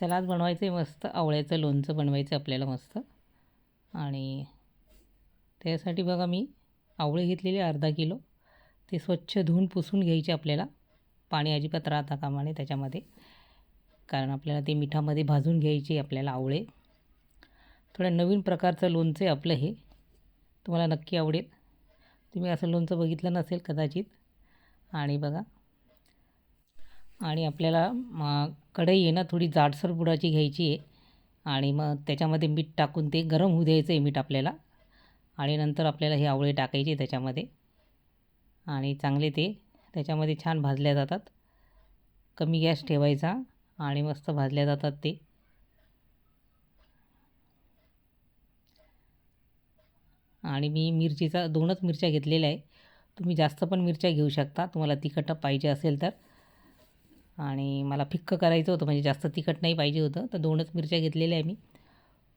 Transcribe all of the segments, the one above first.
चला आज बनवायचं आहे मस्त. आवळ्याचं लोणचं बनवायचं आहे आपल्याला मस्त. आणि त्यासाठी बघा मी आवळे घेतलेले अर्धा किलो. ते स्वच्छ धुवून पुसून घ्यायचे आपल्याला. पाणी अजिबात राहता कामाने त्याच्यामध्ये. कारण आपल्याला ते मिठामध्ये भाजून घ्यायचे आपल्याला आवळे. थोडं नवीन प्रकारचं लोणचं आहे आपलं हे. तुम्हाला नक्की आवडेल. तुम्ही असं लोणचं बघितलं नसेल कदाचित. आणि बघा आणि आपल्याला म कढई आहे ना थोडी जाडसर बुडाची घ्यायची आहे. आणि मग त्याच्यामध्ये मीठ टाकून ते गरम होऊ द्यायचं आहे मीठ आपल्याला. आणि नंतर आपल्याला हे आवळे टाकायचे त्याच्यामध्ये. आणि चांगले ते त्याच्यामध्ये छान भाजल्या जातात. कमी गॅस ठेवायचा आणि मस्त भाजल्या जातात ते. आणि मी मिरचीचा दोनच मिरच्या घेतलेल्या आहे. तुम्ही जास्त पण मिरच्या घेऊ शकता. तुम्हाला तिखट पाहिजे असेल तर. आणि मला फिक्क करायचं होतं म्हणजे जास्त तिखट नाही पाहिजे होतं. तर दोनच मिरच्या घेतलेल्या आहे मी.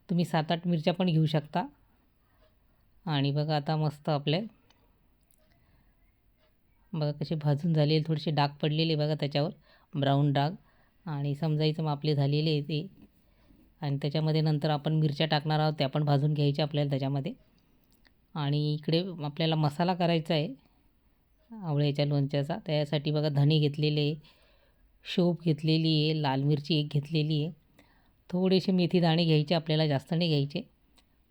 तुम्ही सात आठ मिरच्या पण घेऊ शकता. आणि बघा आता मस्त आपले. बघा कसे भाजून झालेले थोडेसे डाग पडलेले बघा त्याच्यावर. ब्राऊन डाग. आणि समजायचं मग आपले झालेले आहे ते. आणि त्याच्यामध्ये नंतर आपण मिरच्या टाकणार आहोत त्या पण भाजून घ्यायच्या आपल्याला त्याच्यामध्ये. आणि इकडे आपल्याला मसाला करायचा आहे आवळ्याच्या लोणच्याचा. त्यासाठी बघा धणे घेतलेले शोप घेतलेली आहे लाल मिरची एक घेतलेली आहे. थोडेसे मेथी दाणे घ्यायचे आपल्याला जास्त नाही घ्यायचे.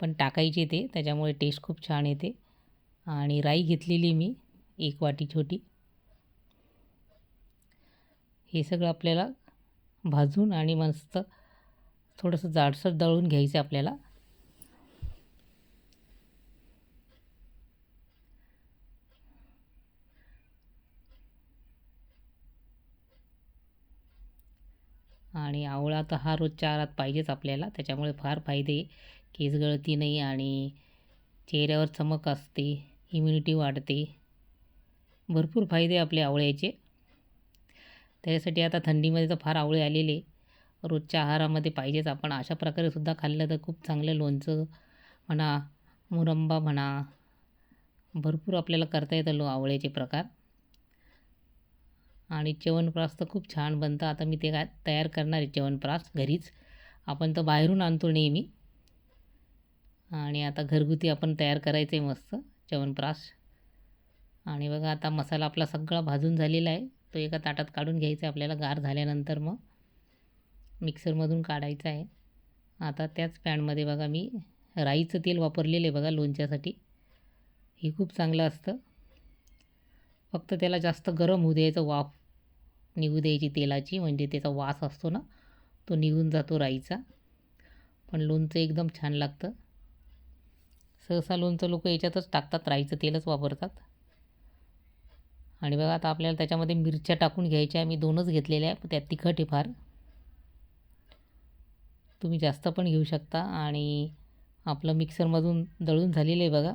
पण टाकायचे ते त्याच्यामुळे टेस्ट खूप छान येते. आणि राई घेतलेली मी एक वाटी छोटी. हे सगळं आपल्याला भाजून आणि मस्त थोडंसं जाडसर दळून घ्यायचं आपल्याला. आणि आवळा तर हा रोजच्या आहारात पाहिजेच आपल्याला. त्याच्यामुळे फार फायदे केस गळती नाही आणि चेहऱ्यावर चमक असते इम्युनिटी वाढते. भरपूर फायदे आपले आवळ्याचे. त्याच्यासाठी आता थंडीमध्ये तर फार आवळे आलेले रोजच्या आहारामध्ये पाहिजेच आपण. अशा प्रकारे सुद्धा खाल्लं तर खूप चांगलं लोणचं म्हणा मुरंबा म्हणा. भरपूर आपल्याला करता येतं लो आवळ्याचे प्रकार. आणि च्यवनप्राश तर खूप छान बनतं. आता मी ते काय तयार करणार आहे च्यवनप्राश घरीच. आपण तर बाहेरून आणतो नेहमी. आणि आता घरगुती आपण तयार करायचं आहे मस्त च्यवनप्राश आणि बघा आता मसाला आपला सगळा भाजून झालेला आहे. तो एका ताटात काढून घ्यायचा आहे आपल्याला गार झाल्यानंतर मग. मिक्सरमधून काढायचा आहे. आता त्याच पॅनमध्ये बघा मी राईचं तेल वापरलेलं आहे बघा लोणच्यासाठी. हे खूप चांगलं असतं. फक्त त्याला जास्त गरम होऊ द्यायचं वाफ निघू द्यायची तेलाची म्हणजे त्याचा वास असतो ना तो निघून जातो राईचा. पण लोणचं एकदम छान लागतं. सहसा लोणचं लोक याच्यातच टाकतात राईचं तेलच वापरतात. आणि बघा आता आपल्याला त्याच्यामध्ये मिरच्या टाकून घ्यायच्या मी दोनच घेतलेल्या आहे त्यात तिखट आहे फार. तुम्ही जास्त पण घेऊ शकता आणि आपलं मिक्सरमधून दळून झालेलं आहे बघा.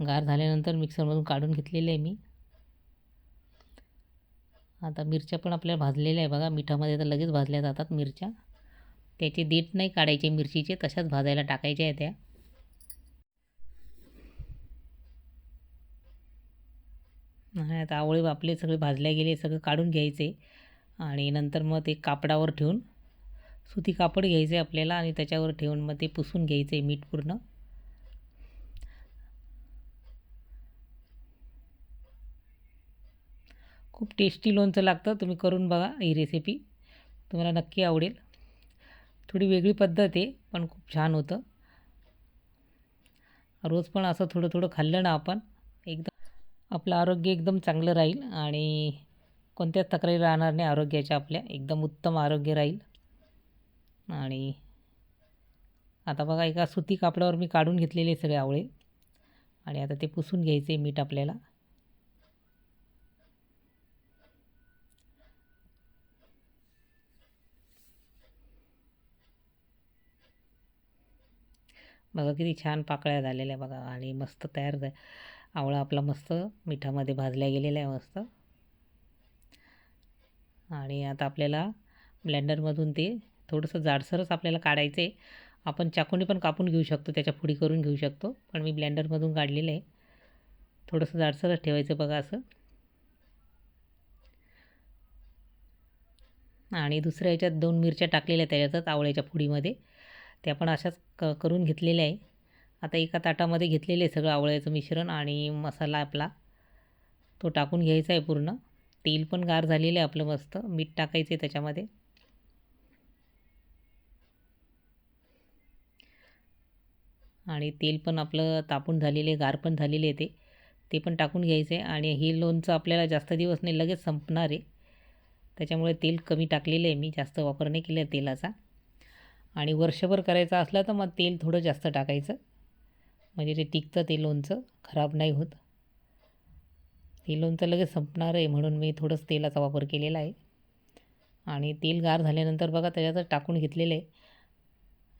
गार झाल्यानंतर मिक्सरमधून काढून घेतलेलं आहे मी. आता मिरच्या पण आपल्याला भाजलेल्या आहे बघा. मिठामध्ये तर लगेच भाजल्या जातात मिरच्या. त्याचे देठ नाही काढायचे मिरचीचे तशाच भाजायला टाकायच्या आहे त्या. नाही आता आवळे आपले सगळे भाजल्या गेले सगळं काढून घ्यायचे. आणि नंतर मग ते कापडावर ठेवून सुती कापड घ्यायचे आपल्याला आणि त्याच्यावर ठेवून मग ते पुसून घ्यायचे मीठ पूर्ण. खूप टेस्टी लोणचं लागतं. तुम्ही करून बघा ही रेसिपी तुम्हाला नक्की आवडेल. थोडी वेगळी पद्धत आहे पण खूप छान होतं. रोज पण असं थोडं थोडं खाल्लं ना आपण एकदम आपलं आरोग्य एकदम चांगलं राहील आणि कोणत्याच तक्रारी राहणार नाही आरोग्याच्या आपल्या. एकदम उत्तम आरोग्य राहील. आणि आता बघा एका सुती कापडावर मी काढून घेतलेले सगळे आवळे. आणि आता ते पुसून घ्यायचे मीठ आपल्याला. बघा किती छान पाकळ्या झालेल्या बघा आणि मस्त तयार झा आवळा आपला मस्त मिठामध्ये भाजल्या गेलेला आहे मस्त. आणि आता आपल्याला ब्लेंडरमधून ते थोडंसं जाडसरच आपल्याला काढायचं आहे आपण चाकूने पण कापून घेऊ शकतो त्याच्या फुडी करून घेऊ शकतो. पण मी ब्लेंडरमधून काढलेलं आहे. थोडंसं जाडसरच ठेवायचं बघा असं. आणि दुसऱ्या ह्याच्यात दोन मिरच्या टाकलेल्या त्याच्यातच आवळ्याच्या पुडीमध्ये. त्या पण अशाच क करून घेतलेले आहे. आता एका ताटामध्ये घेतलेलं आहे सगळं आवळ्याचं मिश्रण आणि मसाला आपला. तो टाकून घ्यायचा आहे पूर्ण. तेल पण गार झालेलं आहे आपलं मस्त. मीठ टाकायचं आहे त्याच्यामध्ये. आणि तेल पण आपलं तापून झालेले गार पण झालेले आहे ते. ते पण टाकून घ्यायचं आहे आणि हे लोणचं आपल्याला जास्त दिवस नाही लगेच संपणार आहे. त्याच्यामुळे तेल कमी टाकलेलं आहे मी. जास्त वापर नाही केला तेलाचा. आणि वर्षभर करायचं असला तर मग तेल थोडं जास्त टाकायचं. म्हणजे ते टिकतं ते लोणचं खराब नाही होत. ते लोणचं लगेच संपणार आहे म्हणून मी थोडंच तेलाचा वापर केलेला आहे. आणि तेल गार झाल्यानंतर बघा त्याच्यातच टाकून घेतलेलं आहे.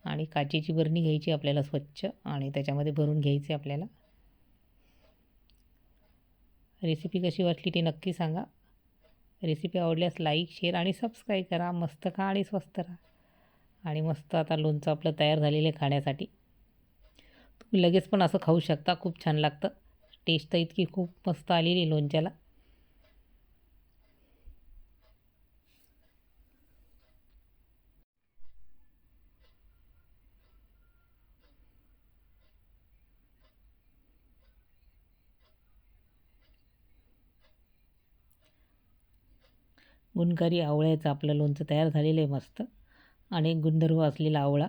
आणि काचेची बरणी घ्यायची आपल्याला स्वच्छ आणि त्याच्यामध्ये भरून घ्यायचे आपल्याला. रेसिपी कशी वाटली ते नक्की सांगा. रेसिपी आवडल्यास लाईक शेअर आणि सबस्क्राईब करा. मस्त खा आणि स्वस्त राहा. आणि मस्त आता लोणचं आपलं तयार झालेलं आहे खाण्यासाठी. तुम्ही लगेच पण असं खाऊ शकता खूप छान लागतं. टेस्ट तर इतकी खूप मस्त आलेली आहे लोणच्याला. गुणकारी आवळ्याचं आपलं लोणचं तयार झालेलं आहे मस्त. अनेक गुणधर्म असलेला आवळा.